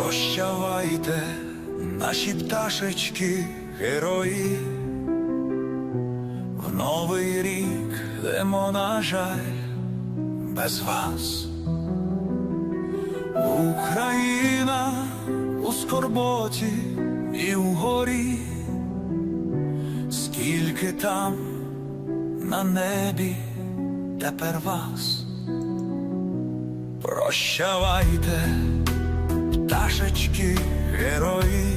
Прощавайте, наші пташечки, герої. В новий рік йдемо, на жаль, без вас. Україна у скорботі і у горі, скільки там на небі тепер вас. Прощавайте, пташечки, герої.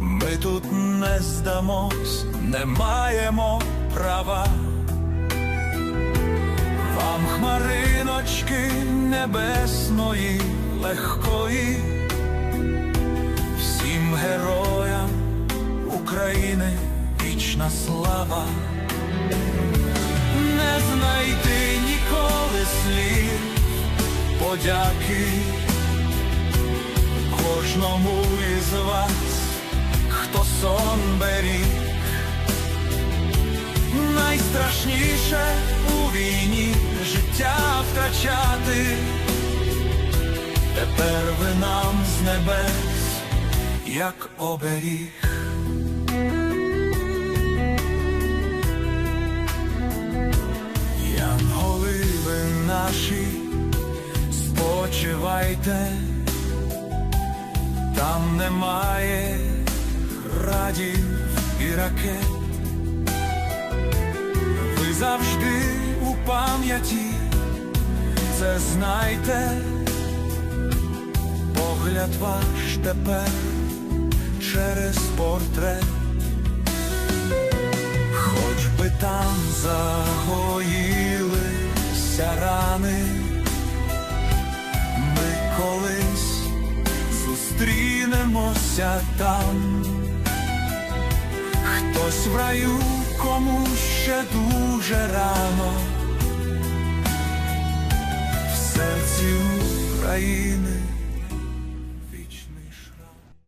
Ми тут не здамось, не маємо права. Вам хмариночки небесної легкої, всім героям України вічна слава. Не знайти ніколи слів подяки кожному із вас, хто сон беріг. Найстрашніше у війні життя втрачати. Тепер ви нам з небес, як оберіг. Янголи ви наші, спочивайте, там немає радів і ракет. Ви завжди у пам'яті, це знайте, погляд ваш тепер через портрет. Хоч би там загоїлися рани, зустрінемося там. Хтось в раю, кому ще дуже рано, в серці України